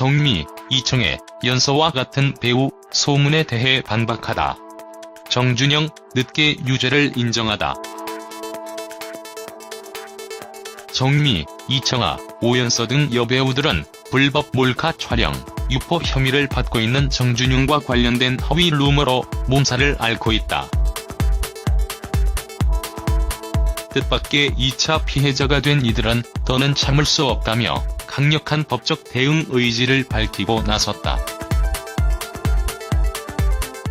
정미, 이청애, 연서와 같은 배우 소문에 대해 반박하다. 정준영 늦게 유죄를 인정하다. 정미, 이청아, 오연서 등 여배우들은 불법 몰카 촬영, 유포 혐의를 받고 있는 정준영과 관련된 허위 루머로 몸살을 앓고 있다. 뜻밖의 2차 피해자가 된 이들은 더는 참을 수 없다며 강력한 법적 대응 의지를 밝히고 나섰다.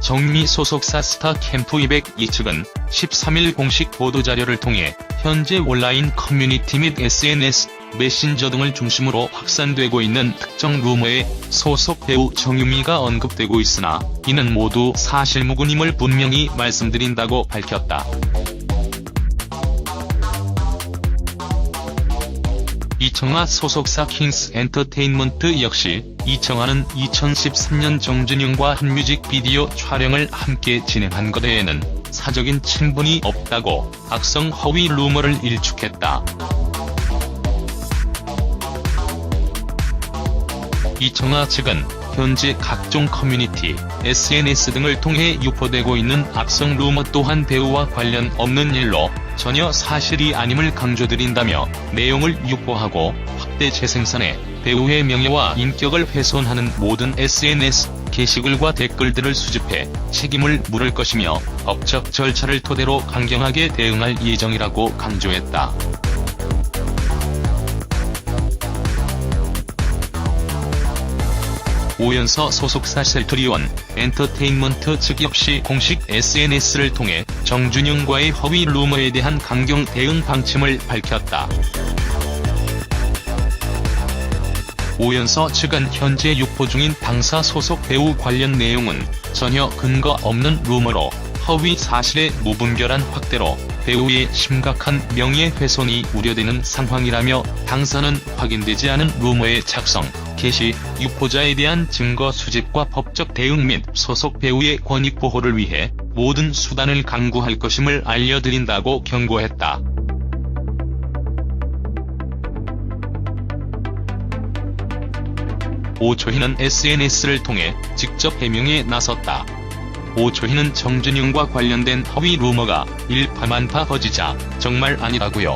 정미 소속사 스타 캠프 202 측은 13일 공식 보도자료를 통해 현재 온라인 커뮤니티 및 SNS, 메신저 등을 중심으로 확산되고 있는 특정 루머에 소속 배우 정유미가 언급되고 있으나 이는 모두 사실무근임을 분명히 말씀드린다고 밝혔다. 이청아 소속사 킹스 엔터테인먼트 역시 이청아는 2013년 정준영과 한 뮤직비디오 촬영을 함께 진행한 것 외에는 사적인 친분이 없다고 악성 허위 루머를 일축했다. 이청아 측은 현재 각종 커뮤니티, SNS 등을 통해 유포되고 있는 악성 루머 또한 배우와 관련 없는 일로 전혀 사실이 아님을 강조드린다며 내용을 유포하고 확대 재생산해 배우의 명예와 인격을 훼손하는 모든 SNS 게시글과 댓글들을 수집해 책임을 물을 것이며 법적 절차를 토대로 강경하게 대응할 예정이라고 강조했다. 오연서 소속사 셀트리온 엔터테인먼트 측 역시 공식 SNS를 통해 정준영과의 허위 루머에 대한 강경 대응 방침을 밝혔다. 오연서 측은 현재 유포 중인 당사 소속 배우 관련 내용은 전혀 근거 없는 루머로 허위 사실의 무분별한 확대로 배우의 심각한 명예훼손이 우려되는 상황이라며 당사는 확인되지 않은 루머의 작성, 게시, 유포자에 대한 증거 수집과 법적 대응 및 소속 배우의 권익 보호를 위해 모든 수단을 강구할 것임을 알려드린다고 경고했다. 오초희는 SNS를 통해 직접 해명에 나섰다. 오초희는 정준영과 관련된 허위 루머가 일파만파 퍼지자 정말 아니라고요.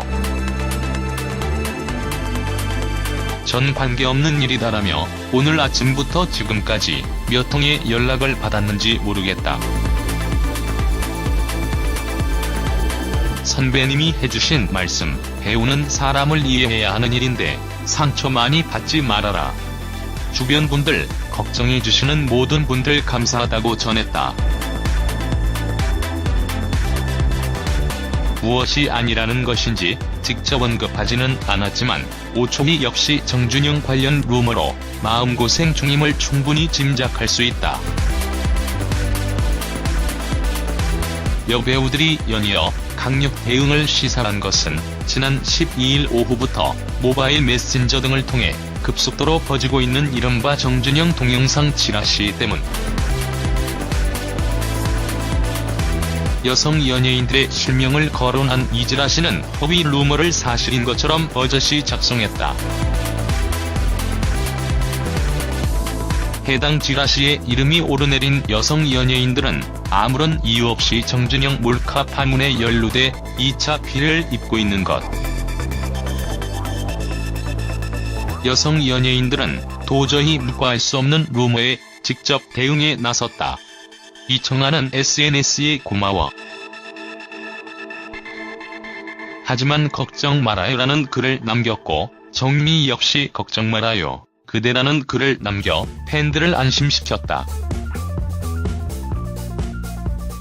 전 관계없는 일이다라며 오늘 아침부터 지금까지 몇 통의 연락을 받았는지 모르겠다. 선배님이 해주신 말씀, 배우는 사람을 이해해야 하는 일인데 상처 많이 받지 말아라. 주변 분들, 걱정해주시는 모든 분들 감사하다고 전했다. 무엇이 아니라는 것인지 직접 언급하지는 않았지만 오초희 역시 정준영 관련 루머로 마음고생 중임을 충분히 짐작할 수 있다. 여배우들이 연이어 강력 대응을 시사한 것은 지난 12일 오후부터 모바일 메신저 등을 통해 급속도로 퍼지고 있는 이른바 정준영 동영상 지라시 때문. 여성 연예인들의 실명을 거론한 이 지라시는 허위 루머를 사실인 것처럼 버젓이 작성했다. 해당 지라시에 이름이 오르내린 여성 연예인들은 아무런 이유 없이 정준영 몰카 파문에 연루돼 2차 피해를 입고 있는 것. 여성 연예인들은 도저히 묵과할 수 없는 루머에 직접 대응에 나섰다. 이청아는 SNS에 고마워. 하지만 걱정 말아요라는 글을 남겼고 정미 역시 걱정 말아요. 그대라는 글을 남겨 팬들을 안심시켰다.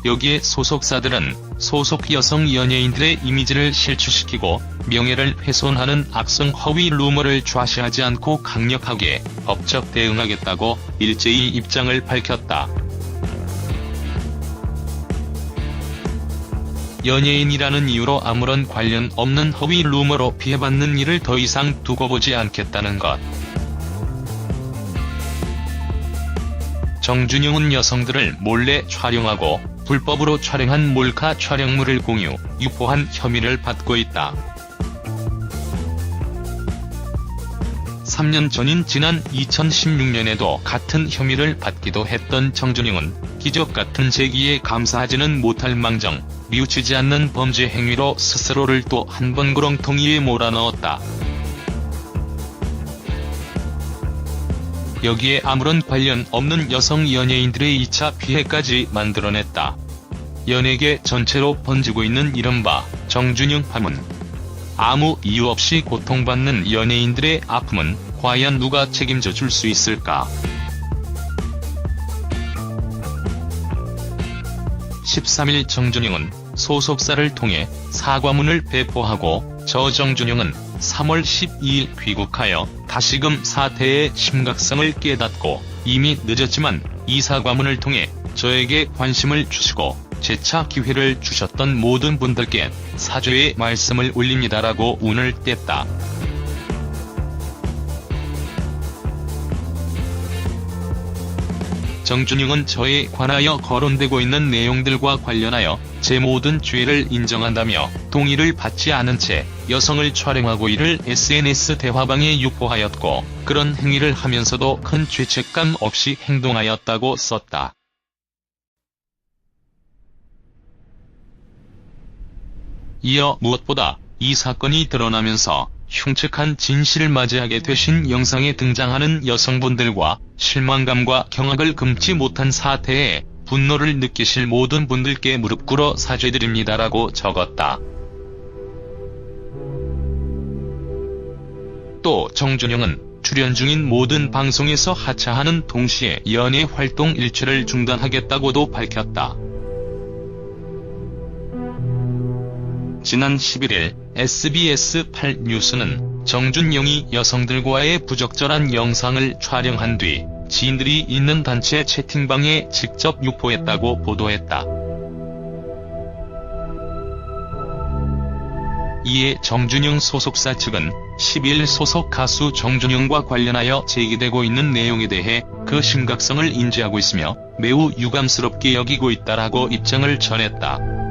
여기에 소속사들은 소속 여성 연예인들의 이미지를 실추시키고 명예를 훼손하는 악성 허위 루머를 좌시하지 않고 강력하게 법적 대응하겠다고 일제히 입장을 밝혔다. 연예인이라는 이유로 아무런 관련 없는 허위 루머로 피해받는 일을 더 이상 두고 보지 않겠다는 것. 정준영은 여성들을 몰래 촬영하고 불법으로 촬영한 몰카 촬영물을 공유, 유포한 혐의를 받고 있다. 3년 전인 지난 2016년에도 같은 혐의를 받기도 했던 정준영은 기적 같은 재기에 감사하지는 못할 망정 뉘우치지 않는 범죄 행위로 스스로를 또 한 번 구렁텅이에 몰아넣었다. 여기에 아무런 관련 없는 여성 연예인들의 2차 피해까지 만들어냈다. 연예계 전체로 번지고 있는 이른바 정준영 파문. 아무 이유 없이 고통받는 연예인들의 아픔은 과연 누가 책임져 줄 수 있을까? 13일 정준영은 소속사를 통해 사과문을 배포하고 저 정준영은 3월 12일 귀국하여 다시금 사태의 심각성을 깨닫고 이미 늦었지만 이 사 과문을 통해 저에게 관심을 주시고 재차 기회를 주셨던 모든 분들께 사죄의 말씀을 올립니다라고 운을 뗐다. 정준영은 저에 관하여 거론되고 있는 내용들과 관련하여 제 모든 죄를 인정한다며 동의를 받지 않은 채 여성을 촬영하고 이를 SNS 대화방에 유포하였고 그런 행위를 하면서도 큰 죄책감 없이 행동하였다고 썼다. 이어 무엇보다 이 사건이 드러나면서 흉측한 진실을 맞이하게 되신 영상에 등장하는 여성분들과 실망감과 경악을 금치 못한 사태에 분노를 느끼실 모든 분들께 무릎 꿇어 사죄드립니다라고 적었다. 또 정준영은 출연 중인 모든 방송에서 하차하는 동시에 연예 활동 일체를 중단하겠다고도 밝혔다. 지난 11일 SBS 8 뉴스는 정준영이 여성들과의 부적절한 영상을 촬영한 뒤 지인들이 있는 단체 채팅방에 직접 유포했다고 보도했다. 이에 정준영 소속사 측은 10일 소속 가수 정준영과 관련하여 제기되고 있는 내용에 대해 그 심각성을 인지하고 있으며 매우 유감스럽게 여기고 있다라고 입장을 전했다.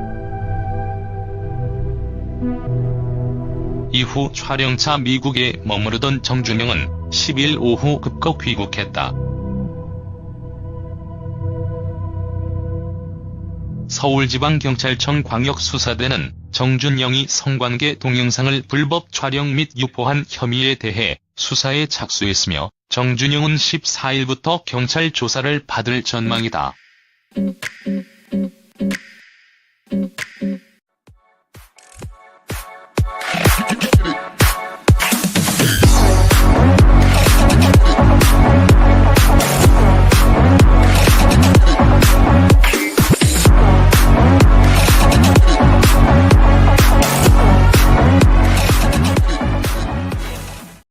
이후 촬영차 미국에 머무르던 정준영은 10일 오후 급거 귀국했다. 서울지방경찰청 광역수사대는 정준영이 성관계 동영상을 불법 촬영 및 유포한 혐의에 대해 수사에 착수했으며 정준영은 14일부터 경찰 조사를 받을 전망이다.